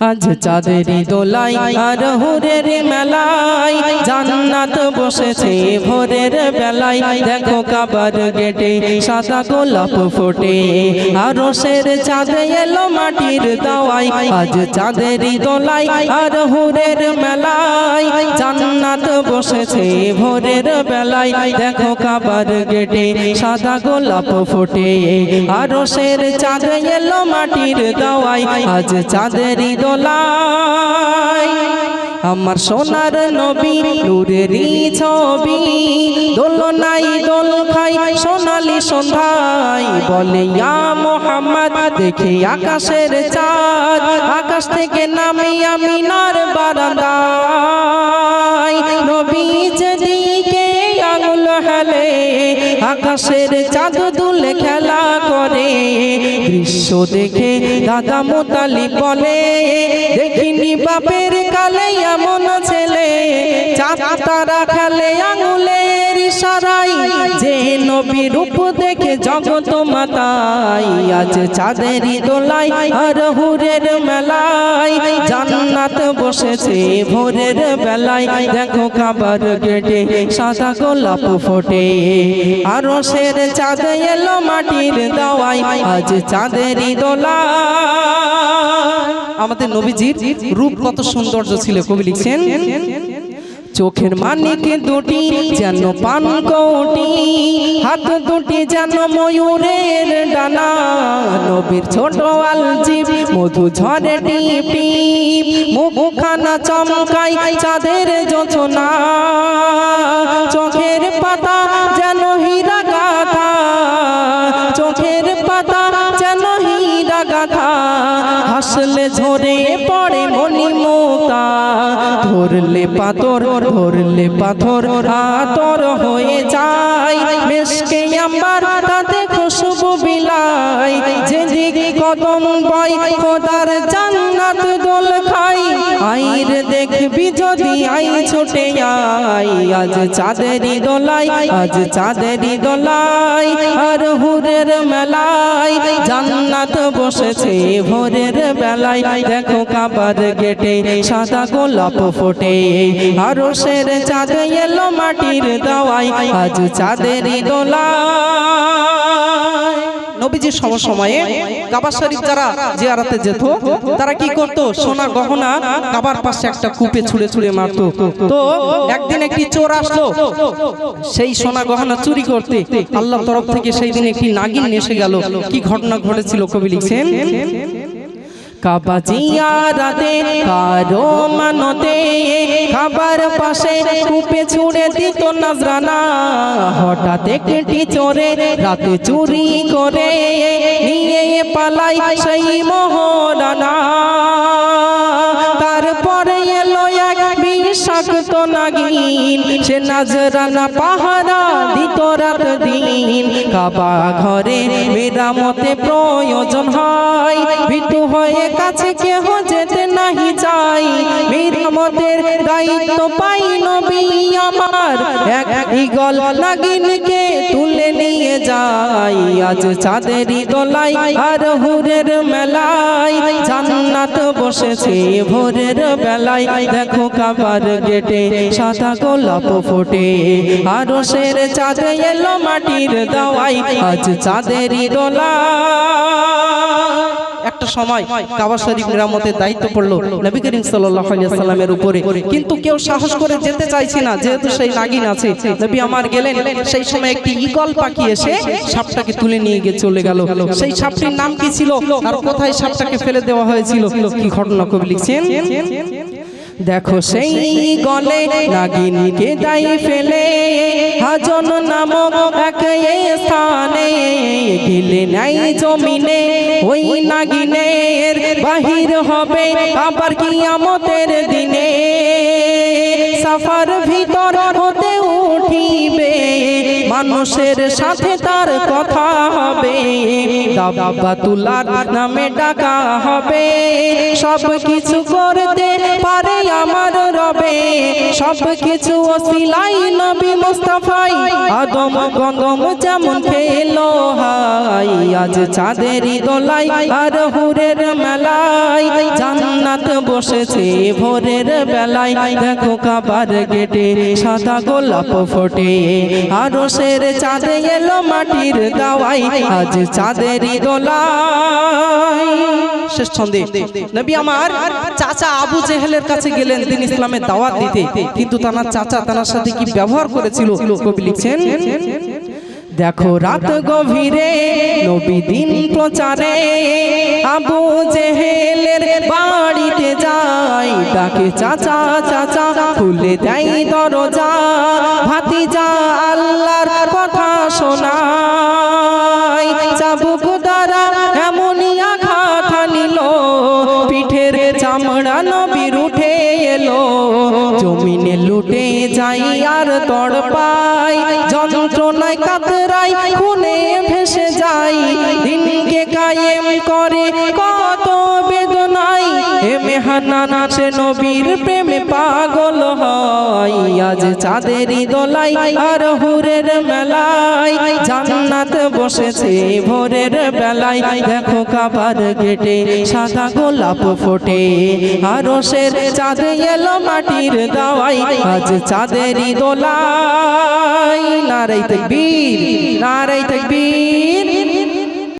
আজ চাঁদেরি দোলাই আর হুরের মেলাই জান্নাত বসেছে ভোরের বেলায়। দেখো কাবার গেটে সাদা গোলাপ ফোটে আর রোষের চাঁদে এলো মাটির দাওয়াই আজ চাঁদেরি দোলাই আর হুরের মেলাই জান্নাত বসেছে ভোরের বেলায়। দেখো কাবার গেটে সাদা গোলাপ ফোটে আর রোষের চাঁদে এলো মাটির দাওয়াই আজ চাঁদেরি দোলাই আমার সোনার নবী নূরেরই ছবি দোলনাই দোল খাই সোনালি সন্ধ্যায়। বলে, ইয়া মোহাম্মদ, দেখে আকাশের চাঁদ, আকাশ থেকে নামি আমি নার বারান্দায়। নবী যেদিকে আঙুল হেলে, আকাশের চাঁদ দুলে খেলা করে দৃশ্য দেখে দাদা মোতালি বলে, দেখিনি বাপের কালে এমন ছেলে, চাঁদ, তারা খেলে আঙুলের ইশারাই যে নবী রূপ দেখে জগত মাতাই, আজ চাঁদেরই দোলাই আর হুরের মেলায়। জান্নাত বসেছে ভোরের বেলায়, দেখো কাবার গেটে সাদা গোলাপ ফোটে। আর রসের চাঁদ এলো মাটির দাওয়াই আজ চাঁদেরই দোলাই আমাদের নবীজির রূপ কত সৌন্দর্য ছিল, কবি লিখছেন? চোখের মানিক দুটি যেন পান কৌটি। হাত দুটি যেন ময়ূরের ডানা। নবীর ছোট আলজিব মধু ঝরে টিপি মুখানা মুখখানা চমকাই চাঁদের যোচনা চোখের পাতা ধরলে পাথর ধরলে পাথর, আতর হয়ে যায়। মেশকে আম্বার তাতে খুশবু বিলাই যেদিক কদম পাই খোদার জান্নাত দোল খাই আইর দেখবি যদি আই ছুটে আই আজ চাঁদেরি দোলাই আজ চাঁদেরি দোলাই আর হুরের মেলাই জান্নাত বসেছে, ভোরের বেলায়। দেখো কাবার গেটে সাদা গোলাপ ফোটে আর সের চাঁদ এলো মাটির দাওয়াই আজ চাঁদেরই দোলাই নবীজির সম সময়ে কাবার শরীফ যারা জিয়ারাতে যেত, তারা কি করত? সোনা গহনা কাবার পাশে একটা কূপে ছুঁড়ে ছুঁড়ে মারতো। তো একদিন একটি চোর আসলো, সেই সোনা গহনা চুরি করতে। আল্লাহ তরফ থেকে সেই দিন একটি নাগিন এসে গেল। কি ঘটনা ঘটেছিল কবি লিখছেন? কাবা জিয়ারাতে কারও মানতে খাবার পাশে কূপে ছুঁড়ে দিত নজরানা। হঠাৎ একটি চোরে রাতে চুরি করে নিয়ে পালাই সেই মোহরানা নাজরানা পাহারা দিত রাত দিন। কাবা ঘরে মেরামতে প্রয়োজন হয়। ভিটু হয়ে কাছে কেহ যেতে নাহি চাই মেরামতের দায়িত্ব পাই নবী আমার। নাগিনকে তুলে নিয়ে যাই। আজ চাঁদেরই দোলাই আর হুরের মেলায়। জান্নাত বসেছে ভোরের বেলায়। দেখো কাবার গেটে সাদা গোলাপ ফোটে। আর সের চাঁদ এলো মাটির দাওয়াই আজ চাঁদেরই দোলা একটা সময় কাবা শরীফ মেরামতের দায়িত্ব পড়ল নবী করিম সাল্লাল্লাহু আলাইহি সাল্লামের উপরে। কিন্তু কেউ সাহস করে যেতে চাইছে না, যেহেতু সেই নাগিন আছে। নবী আমার গেলেন, সেই সময় একটি ঈগল পাখি এসে সাপটাকে তুলে নিয়ে গিয়ে চলে গেল। সেই সাপটির নাম কি ছিল? আর কোথায় সাপটাকে ফেলে দেওয়া হয়েছিল? কি ঘটনা কবি লিখছেন? দেখো সেই গলে নাগিনকে দাই ফেলে হাজন নামক এক স্থানে গেলে নাই জমিনে। ওই নাগিনের বাহির হবে আবার কিয়ামতের দিনে। সাফার ভিতর হতে উঠিবে। মানুষের সাথে তার কথা হবে। দাব্বাতুল্লার নামে ডাকা হবে। সব কিছু করতে পারে আমার রবে। সব কিছু ওসিলাই নবী মুস্তাফাই। আদম গঙ্গম যেমন খেলো হাই, আজ চাঁদেরই দোলাই আর হুরের মেলাই জান্নাত বসেছে ভোরের বেলায়। দেখো কাবার গেটে সাদা গোলাপ ফোটে। আরও সের চাঁদে এলো মাটির দাওয়াই, আজ চাঁদেরই দোলাই শেষ ছন্দে, নবী আমার চাচা আবু জেহেলের কাছে গেলেন তিনি ইসলামের দাওয়াত দিতে। কিন্তু তার চাচা তার সাথে কি ব্যবহার করেছিল কবি লিখছেন? দেখো রাত গভীরে নবী দিন প্রচারে আবু জেহেলের বাড়িতে যাই ডাকে চাচা চাচা খুলে দেয় দরজা। ভাতিজা আল্লাহর কথা শোনাই আর তড় পাই যন্ত্রণায় কাতরাই খুনে ভেসে যাই দিনকে কায়েম করে কত বেদনাই এ মেহানা সে নবীর প্রেমে পাগল হয়। আজ চাঁদেরই দোলাই আর হুরের মেলায় জান্নাত বসেছে ভোরের বেলায়। দেখো কাবার গেটে সাদা গোলাপ ফোটে আর সের চাঁদ এলো মাটির দাওয়াই আজ চাঁদেরই দোলাই নারাই তকবীর নারাই তকবীর।